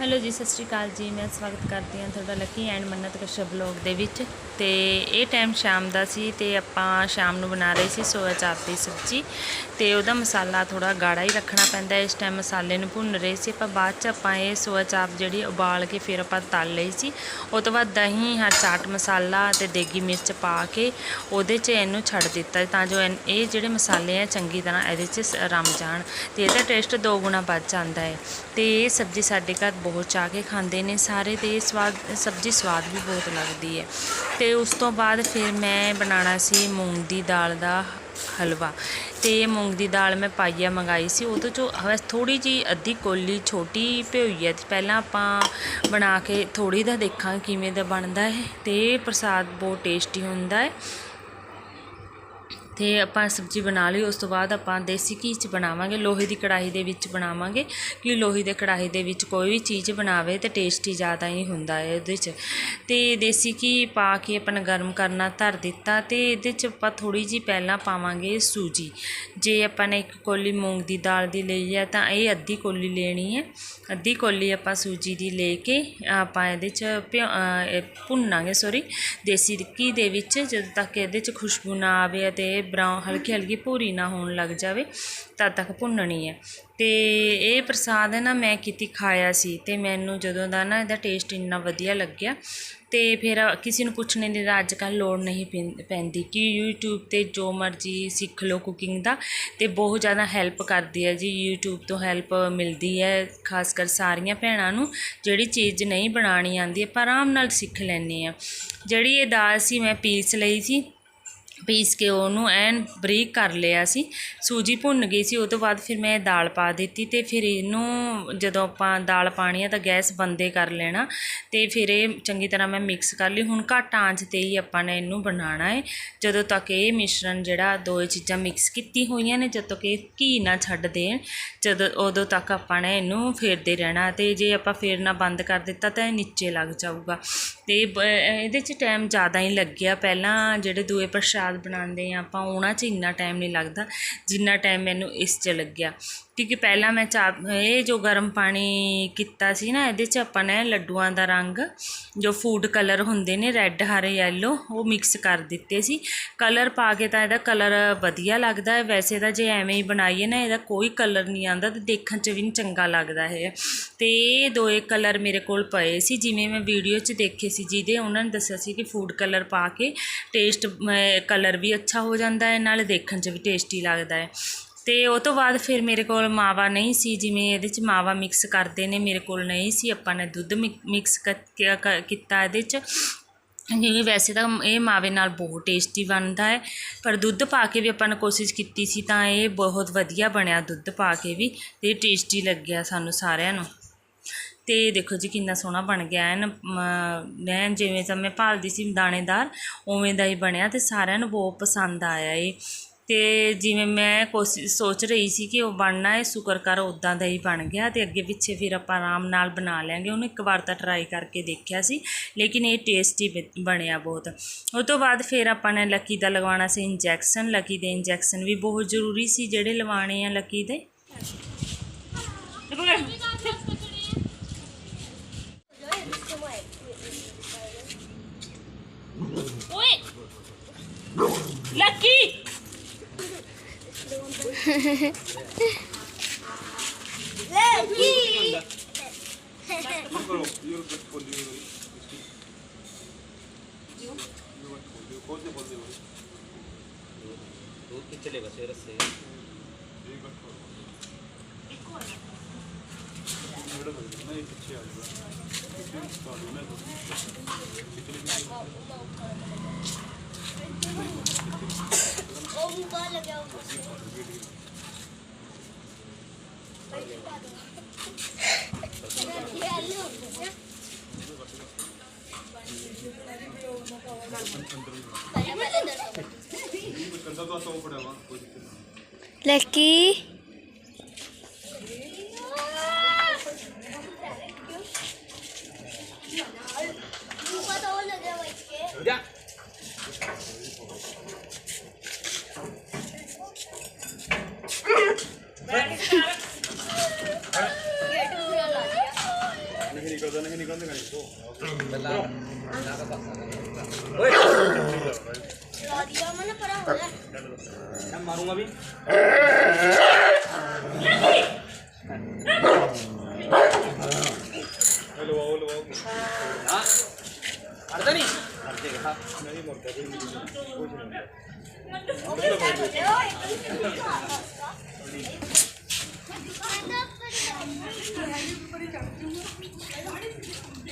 Hello ਜੀ, ਸਤਿ ਸ਼੍ਰੀ ਅਕਾਲ ਜੀ। ਮੈਂ ਸਵਾਗਤ ਕਰਦੀ ਹਾਂ ਤੁਹਾਡਾ Lucky and Mannat Kashyap blog ਦੇ ਵਿੱਚ। ਤੇ ਇਹ ਟਾਈਮ ਸ਼ਾਮ ਦਾ ਸੀ ਤੇ ਆਪਾਂ ਸ਼ਾਮ ਨੂੰ ਬਣਾ ਰਹੇ ਸੀ ਸੋਇਆ ਚਾਪ ਦੀ ਸਬਜ਼ੀ। ਤੇ ਉਹਦਾ ਮਸਾਲਾ ਥੋੜਾ ਗਾੜਾ ਹੀ ਰੱਖਣਾ ਪੈਂਦਾ। ਇਸ ਟਾਈਮ ਮਸਾਲੇ ਨੂੰ ਭੁੰਨ ਰਹੇ ਸੀ ਆਪਾਂ। ਬਾਅਦ ਚ ਆਪਾਂ ਇਹ ਸੋਇਆ ਚਾਪ ਜਿਹੜੀ ਉਬਾਲ ਕੇ ਫਿਰ ਆਪਾਂ ਤਲ ਲਈ ਸੀ। ਉਹ ਤੋਂ ਬਾਅਦ ਦਹੀਂ ਹਰ ਚਾਟ ਮਸਾਲਾ ਤੇ ਦੇਗੀ ਮਿਰਚ ਪਾ ਕੇ ਉਹਦੇ 'ਚ ਇਹਨੂੰ ਛੱਡ ਦਿੱਤਾ ਤਾਂ ਜੋ ਇਹ ਜਿਹੜੇ ਮਸਾਲੇ ਆ ਚੰਗੀ ਤਰ੍ਹਾਂ ਇਹਦੇ 'ਚ ਸ- ਰਮ ਜਾਣ। ਤੇ ਇਹਦਾ ਟੇਸਟ ਦੋ ਗੁਣਾ ਵੱਧ ਜਾਂਦਾ ਹੈ। ਤੇ ਇਹ ਸਬਜ਼ੀ ਸਾਡੇ ਘਰ ਬਹੁਤ ਚਾਹ ਕੇ ਖਾਂਦੇ ਨੇ ਸਾਰੇ ਤੇ ਸਵਾਦ, ਸਬਜ਼ੀ ਸਵਾਦ ਵੀ ਬਹੁਤ ਲੱਗਦੀ ਹੈ। ਤੇ ਉਸ ਤੋਂ ਬਾਅਦ ਫਿਰ ਮੈਂ ਬਣਾਉਣਾ ਸੀ ਮੂੰਗ ਦੀ ਦਾਲ ਦਾ ਹਲਵਾ। ਤੇ ਮੂੰਗ ਦੀ ਦਾਲ ਮੈਂ ਪਾਈਆ ਮੰਗਾਈ ਸੀ, ਉਹਦੇ ਚੋਂ ਬਸ ਥੋੜੀ ਜੀ ਅੱਧੀ ਕੋਲੀ ਛੋਟੀ ਭਿਓਈ ਹੈ ਤੇ ਪਹਿਲਾਂ ਆਪਾਂ ਬਣਾ ਕੇ ਥੋੜੀ ਦਾ ਦੇਖਾਂ ਕਿਵੇਂ ਦਾ ਬਣਦਾ ਹੈ ਤੇ ਪ੍ਰਸਾਦ ਬਹੁਤ ਟੇਸਟੀ ਹੁੰਦਾ ਹੈ। ਤੇ ਆਪਾਂ ਸਬਜ਼ੀ ਬਣਾ ਲਈ, ਉਸ ਤੋਂ ਬਾਅਦ ਆਪਾਂ ਦੇਸੀ ਘੀ ਚ ਬਣਾਵਾਂਗੇ, ਲੋਹੇ ਦੀ ਕੜਾਹੀ ਦੇ ਵਿੱਚ ਬਣਾਵਾਂਗੇ, ਕਿ ਲੋਹੇ ਦੇ ਕੜਾਹੀ ਦੇ ਵਿੱਚ ਕੋਈ ਵੀ ਚੀਜ਼ ਬਣਾਵੇ ਤੇ ਟੇਸਟੀ ਜ਼ਿਆਦਾ ਹੀ ਹੁੰਦਾ ਹੈ ਇਹਦੇ 'ਚ। ਤੇ ਦੇਸੀ ਘੀ ਪਾ ਕੇ ਆਪਣਾ ਗਰਮ ਕਰਨਾ, ਧਰ ਦਿੱਤਾ ਤੇ ਇਹਦੇ 'ਚ ਆਪਾਂ ਥੋੜੀ ਜੀ ਪਹਿਲਾਂ ਪਾਵਾਂਗੇ ਸੂਜੀ। ਜੇ ਆਪਾਂ ਨੇ ਇੱਕ ਕੋਲੀ ਮੂੰਗ ਦੀ ਦਾਲ ਦੀ ਲਈ ਹੈ, ਤਾਂ ਇਹ ਅੱਧੀ ਕੋਲੀ ਲੈਣੀ ਹੈ। ਅੱਧੀ ਕੋਲੀ ਆਪਾਂ ਸੂਜੀ ਦੀ ਲੈ ਕੇ ਆਪਾਂ ਇਹਦੇ 'ਚ ਭਿਉ- ਭੁੰਨਾਂਗੇ ਸੌਰੀ ਦੇਸੀ ਘੀ ਦੇ ਵਿੱਚ, ਜਦੋਂ ਤੱਕ ਇਹਦੇ 'ਚ ਖੁਸ਼ਬੂ ਨਾ ਆਵੇ ਅਤੇ ਬਰਾਊਨ ਹਲਕੀ ਹਲਕੀ ਭੂਰੀ ਨਾ ਹੋਣ ਲੱਗ ਜਾਵੇ, ਤਦ ਤੱਕ ਭੁੰਨਣੀ ਹੈ। ਤੇ ਇਹ ਪ੍ਰਸਾਦ ਨਾ ਮੈਂ ਕੀਤੀ, ਖਾਇਆ ਸੀ ਤੇ ਮੈਨੂੰ ਜਦੋਂ ਦਾ ਨਾ ਇਹਦਾ ਟੇਸਟ ਇੰਨਾ ਵਧੀਆ ਲੱਗਿਆ ਤੇ ਫਿਰ ਕਿਸੇ ਨੂੰ ਪੁੱਛਣੇ ਦੀ ਤਾਂ ਅੱਜ ਕੱਲ੍ਹ ਲੋੜ ਨਹੀਂ ਪੈਂ- ਪੈਂਦੀ ਕਿ YouTube ਤੇ ਜੋ ਮਰਜ਼ੀ ਸਿੱਖ ਲਓ ਕੁਕਿੰਗ ਦਾ ਤੇ ਬਹੁਤ ਜ਼ਿਆਦਾ ਹੈਲਪ ਕਰਦੀ ਹੈ ਜੀ। YouTube ਤੋਂ ਹੈਲਪ ਮਿਲਦੀ ਹੈ, ਖਾਸ ਕਰ ਸਾਰੀਆਂ ਭੈਣਾਂ ਨੂੰ, ਜਿਹੜੀ ਚੀਜ਼ ਨਹੀਂ ਬਣਾਉਣੀ ਆਉਂਦੀ, ਆਪਾਂ ਆਰਾਮ ਨਾਲ ਸਿੱਖ ਲੈਂਦੇ ਆ ਜਿਹੜੀ ਇਹ ਦਾਲ ਸੀ, ਮੈਂ ਪੀਸ ਲਈ ਸੀ ਪੀਸ ਕੇ ਉਹਨੂੰ ਐਨ ਬਰੀਕ ਕਰ ਲਿਆ ਸੀ। ਸੂਜੀ ਭੁੰਨ ਗਈ ਸੀ। ਉਹ ਤੋਂ ਬਾਅਦ ਫਿਰ ਮੈਂ ਦਾਲ ਪਾ ਦਿੱਤੀ ਅਤੇ ਫਿਰ ਇਹਨੂੰ ਜਦੋਂ ਆਪਾਂ ਦਾਲ ਪਾਣੀ ਆ ਤਾਂ ਗੈਸ ਬੰਦੇ ਕਰ ਲੈਣਾ ਅਤੇ ਫਿਰ ਇਹ ਚੰਗੀ ਤਰ੍ਹਾਂ ਮੈਂ ਮਿਕਸ ਕਰ ਲਈ। ਹੁਣ ਘੱਟ ਆਂਚ ਤੇ ਹੀ ਆਪਾਂ ਨੇ ਇਹਨੂੰ ਬਣਾਉਣਾ ਹੈ ਜਦੋਂ ਤੱਕ ਇਹ ਮਿਸ਼ਰਣ ਜਿਹੜਾ ਦੋਏ ਚੀਜ਼ਾਂ ਮਿਕਸ ਕੀਤੀ ਹੋਈਆਂ ਨੇ, ਜਦੋਂ ਤੱਕ ਇਹ ਘੀ ਨਾ ਛੱਡ ਦੇਣ, ਜਦੋਂ ਉਦੋਂ ਤੱਕ ਆਪਾਂ ਨੇ ਇਹਨੂੰ ਫੇਰਦੇ ਰਹਿਣਾ ਅਤੇ ਜੇ ਆਪਾਂ ਫੇਰਨਾ ਬੰਦ ਕਰ ਦਿੱਤਾ ਤਾਂ ਇਹ ਨੀਚੇ ਲੱਗ ਜਾਊਗਾ। ਅਤੇ ਬ- ਇਹਦੇ 'ਚ ਟਾਈਮ ਜ਼ਿਆਦਾ ਹੀ ਲੱਗਿਆ। ਪਹਿਲਾਂ ਜਿਹੜੇ ਦੂਏ ਪ੍ਰਸ਼ਾਦ ਬਣਾਉਂਦੇ ਹਾਂ ਆਪਾਂ ਉਹਨਾਂ 'ਚ ਇੰਨਾ ਟਾਈਮ ਨਹੀਂ ਲੱਗਦਾ ਜਿੰਨਾ ਟਾਈਮ ਮੈਨੂੰ ਇਸ 'ਚ ਲੱਗਿਆ। ਕਿਉਂਕਿ ਪਹਿਲਾਂ ਮੈਂ ਚਾਪ ਇਹ ਜੋ ਗਰਮ ਪਾਣੀ ਕੀਤਾ ਸੀ ਨਾ, ਇਹਦੇ 'ਚ ਆਪਾਂ ਨੇ ਲੱਡੂਆਂ ਦਾ ਰੰਗ, ਜੋ ਫੂਡ ਕਲਰ ਹੁੰਦੇ ਨੇ ਰੈੱਡ ਹਰੇ ਯੈਲੋ ਉਹ ਮਿਕਸ ਕਰ ਦਿੱਤੇ ਸੀ। ਕਲਰ ਪਾ ਕੇ ਤਾਂ ਇਹਦਾ ਕਲਰ ਵਧੀਆ ਲੱਗਦਾ ਹੈ। ਵੈਸੇ ਤਾਂ ਜੇ ਐਵੇਂ ਹੀ ਬਣਾਈਏ ਨਾ, ਇਹਦਾ ਕੋਈ ਕਲਰ ਨਹੀਂ ਆਉਂਦਾ ਤੇ ਦੇਖਣ 'ਚ ਵੀ ਨਹੀਂ ਚੰਗਾ ਲੱਗਦਾ ਹੈ ਤੇ ਇਹ ਦੋਏ ਕਲਰ ਮੇਰੇ ਕੋਲ ਪਏ ਸੀ, ਜਿਵੇਂ ਮੈਂ ਵੀਡੀਓ 'ਚ ਦੇਖੇ ਸੀ, ਜਿਹਦੇ ਉਹਨਾਂ ਨੇ ਦੱਸਿਆ ਸੀ ਕਿ ਫੂਡ ਕਲਰ ਪਾ ਕੇ ਟੇਸਟ ਕਲਰ ਵੀ ਅੱਛਾ ਹੋ ਜਾਂਦਾ ਹੈ, ਨਾਲੇ ਦੇਖਣ 'ਚ ਵੀ ਟੇਸਟੀ ਲੱਗਦਾ ਹੈ। ਅਤੇ ਉਹ ਤੋਂ ਬਾਅਦ ਫਿਰ ਮੇਰੇ ਕੋਲ ਮਾਵਾ ਨਹੀਂ ਸੀ, ਜਿਵੇਂ ਇਹਦੇ 'ਚ ਮਾਵਾ ਮਿਕਸ ਕਰਦੇ ਨੇ, ਮੇਰੇ ਕੋਲ ਨਹੀਂ ਸੀ, ਆਪਾਂ ਨੇ ਦੁੱਧ ਮਿਕ ਮਿਕਸ ਕੀਤਾ ਇਹਦੇ 'ਚ। ਕਿਉਂਕਿ ਵੈਸੇ ਤਾਂ ਇਹ ਮਾਵੇ ਨਾਲ ਬਹੁਤ ਟੇਸਟੀ ਬਣਦਾ ਹੈ, ਪਰ ਦੁੱਧ ਪਾ ਕੇ ਵੀ ਆਪਾਂ ਨੇ ਕੋਸ਼ਿਸ਼ ਕੀਤੀ ਸੀ ਤਾਂ ਇਹ ਬਹੁਤ ਵਧੀਆ ਬਣਿਆ ਦੁੱਧ ਪਾ ਕੇ ਵੀ, ਤੇ ਟੇਸਟੀ ਲੱਗਿਆ ਸਾਨੂੰ ਸਾਰਿਆਂ ਨੂੰ। ਤੇ ਦੇਖੋ ਜੀ ਕਿੰਨਾ ਸੋਹਣਾ ਬਣ ਗਿਆ ਐਨ ਮੈਂ ਜਿਵੇਂ ਤਾਂ ਮੈਂ ਭਾਲਦੀ ਸੀ ਦਾਣੇਦਾਰ, ਉਵੇਂ ਦਾ ਹੀ ਬਣਿਆ ਤੇ ਸਾਰਿਆਂ ਨੂੰ ਬਹੁਤ ਪਸੰਦ ਆਇਆ ਇਹ। ਅਤੇ ਜਿਵੇਂ ਮੈਂ ਕੋਸ਼ਿਸ਼ ਸੋਚ ਰਹੀ ਸੀ ਕਿ ਉਹ ਬਣਨਾ ਹੈ, ਸ਼ੁਕਰ ਕਰ ਉੱਦਾਂ ਦਾ ਹੀ ਬਣ ਗਿਆ ਅਤੇ ਅੱਗੇ ਪਿੱਛੇ ਫਿਰ ਆਪਾਂ ਆਰਾਮ ਨਾਲ ਬਣਾ ਲਿਆਂਗੇ। ਉਹਨੂੰ ਇੱਕ ਵਾਰ ਤਾਂ ਟਰਾਈ ਕਰਕੇ ਦੇਖਿਆ ਸੀ, ਲੇਕਿਨ ਇਹ ਟੇਸਟੀ ਬਣਿਆ ਬਹੁਤ। ਉਹ ਤੋਂ ਬਾਅਦ ਫਿਰ ਆਪਾਂ ਨੇ ਲੱਕੀ ਦਾ ਲਗਵਾਉਣਾ ਸੀ ਇੰਜੈਕਸ਼ਨ ਲੱਕੀ ਦੇ ਇੰਜੈਕਸ਼ਨ ਵੀ ਬਹੁਤ ਜ਼ਰੂਰੀ ਸੀ, ਜਿਹੜੇ ਲਵਾਉਣੇ ਆ ਲੱਕੀ ਦੇ। ਲੱਕੀ! चलेगा शेर से ਲੱਕੀ मारूंगा भी हाँ मरता नहीं मरते हाँ ਉਹ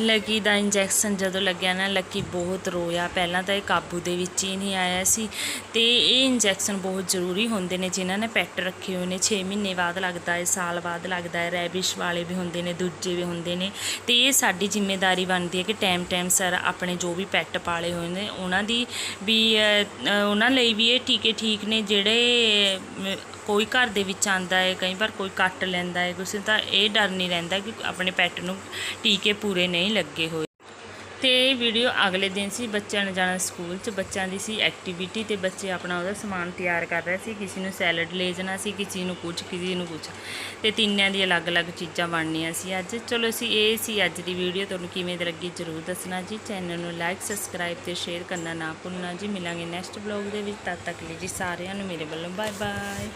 ਲੱਕੀ ਦਾ ਇੰਜੈਕਸ਼ਨ ਜਦੋਂ ਲੱਗਿਆ ਨਾ, ਲੱਕੀ ਬਹੁਤ ਰੋਇਆ। ਪਹਿਲਾਂ ਤਾਂ ਇਹ ਕਾਬੂ ਦੇ ਵਿੱਚ ਹੀ ਨਹੀਂ ਆਇਆ ਸੀ ਤੇ ਇਹ ਇੰਜੈਕਸ਼ਨ ਬਹੁਤ ਜ਼ਰੂਰੀ ਹੁੰਦੇ ਨੇ, ਜਿਨ੍ਹਾਂ ਨੇ ਪੈਟ ਰੱਖੇ ਹੋਏ ਨੇ। 6 ਮਹੀਨੇ ਬਾਅਦ ਲੱਗਦਾ ਹੈ, ਸਾਲ ਬਾਅਦ ਲੱਗਦਾ ਹੈ, ਰੈਬਿਸ਼ ਵਾਲੇ ਵੀ ਹੁੰਦੇ ਨੇ, ਦੂਜੇ ਵੀ ਹੁੰਦੇ ਨੇ। ਤੇ ਇਹ ਸਾਡੀ ਜ਼ਿੰਮੇਵਾਰੀ ਬਣਦੀ ਹੈ ਕਿ ਟਾਈਮ ਟਾਈਮ ਸਰ ਆਪਣੇ ਜੋ ਵੀ ਪੈਟ ਪਾਲੇ ਹੋਏ ਨੇ, ਉਹਨਾਂ ਦੀ ਵੀ ਉਹਨਾਂ ਲਈ ਵੀ ਇਹ ਟੀਕੇ ਠੀਕ ਨੇ। ਜਿਹੜੇ ਕੋਈ ਘਰ ਦੇ ਵਿੱਚ ਆਂਦਾ ਹੈ, ਕਈ ਵਾਰ ਕੋਈ ਕੱਟ ਲੈਂਦਾ ਹੈ, ਕਿਸੇ ਤਾਂ ਇਹ ਡਰ ਨਹੀਂ ਰਹਿੰਦਾ ਕਿ ਆਪਣੇ ਪੈਟ ਨੂੰ ਟੀਕੇ ਪੂਰੇ ਨਹੀਂ ਲੱਗੇ ਹੋਏ। ਤੇ ਇਹ ਵੀਡੀਓ ਅਗਲੇ ਦਿਨ ਸੀ, ਬੱਚਿਆਂ ਨੇ ਜਾਣਾ ਸਕੂਲ 'ਚ, ਬੱਚਿਆਂ ਦੀ ਸੀ ਐਕਟੀਵਿਟੀ ਤੇ ਬੱਚੇ ਆਪਣਾ ਉਹਦਾ ਸਮਾਨ ਤਿਆਰ ਕਰ ਰਹੇ ਸੀ, ਕਿਸੇ ਨੂੰ ਸੈਲਡ ਲੈ ਜਾਣਾ ਸੀ, ਕਿਸੇ ਨੂੰ ਕੁਝ ਕਿਸੇ ਨੂੰ ਕੁਝ ਤੇ ਤਿੰਨਿਆਂ ਦੀ ਅਲੱਗ-ਅਲੱਗ ਚੀਜ਼ਾਂ ਬਣਨੀਆਂ ਸੀ ਅੱਜ। ਚਲੋ ਸੀ ਇਹ ਸੀ ਅੱਜ ਦੀ ਵੀਡੀਓ। ਤੁਹਾਨੂੰ ਕਿਵੇਂ ਦੀ ਲੱਗੀ ਜਰੂਰ ਦੱਸਣਾ ਜੀ। ਚੈਨਲ ਨੂੰ ਲਾਈਕ ਸਬਸਕ੍ਰਾਈਬ ਤੇ ਸ਼ੇਅਰ ਕਰਨਾ ਨਾ ਭੁੱਲਣਾ ਜੀ। ਮਿਲਾਂਗੇ ਨੈਕਸਟ ਵਲੌਗ ਦੇ ਵਿੱਚ। ਤਦ ਤੱਕ ਲਈ ਜੀ ਸਾਰਿਆਂ ਨੂੰ ਮੇਰੇ ਵੱਲੋਂ। Bye bye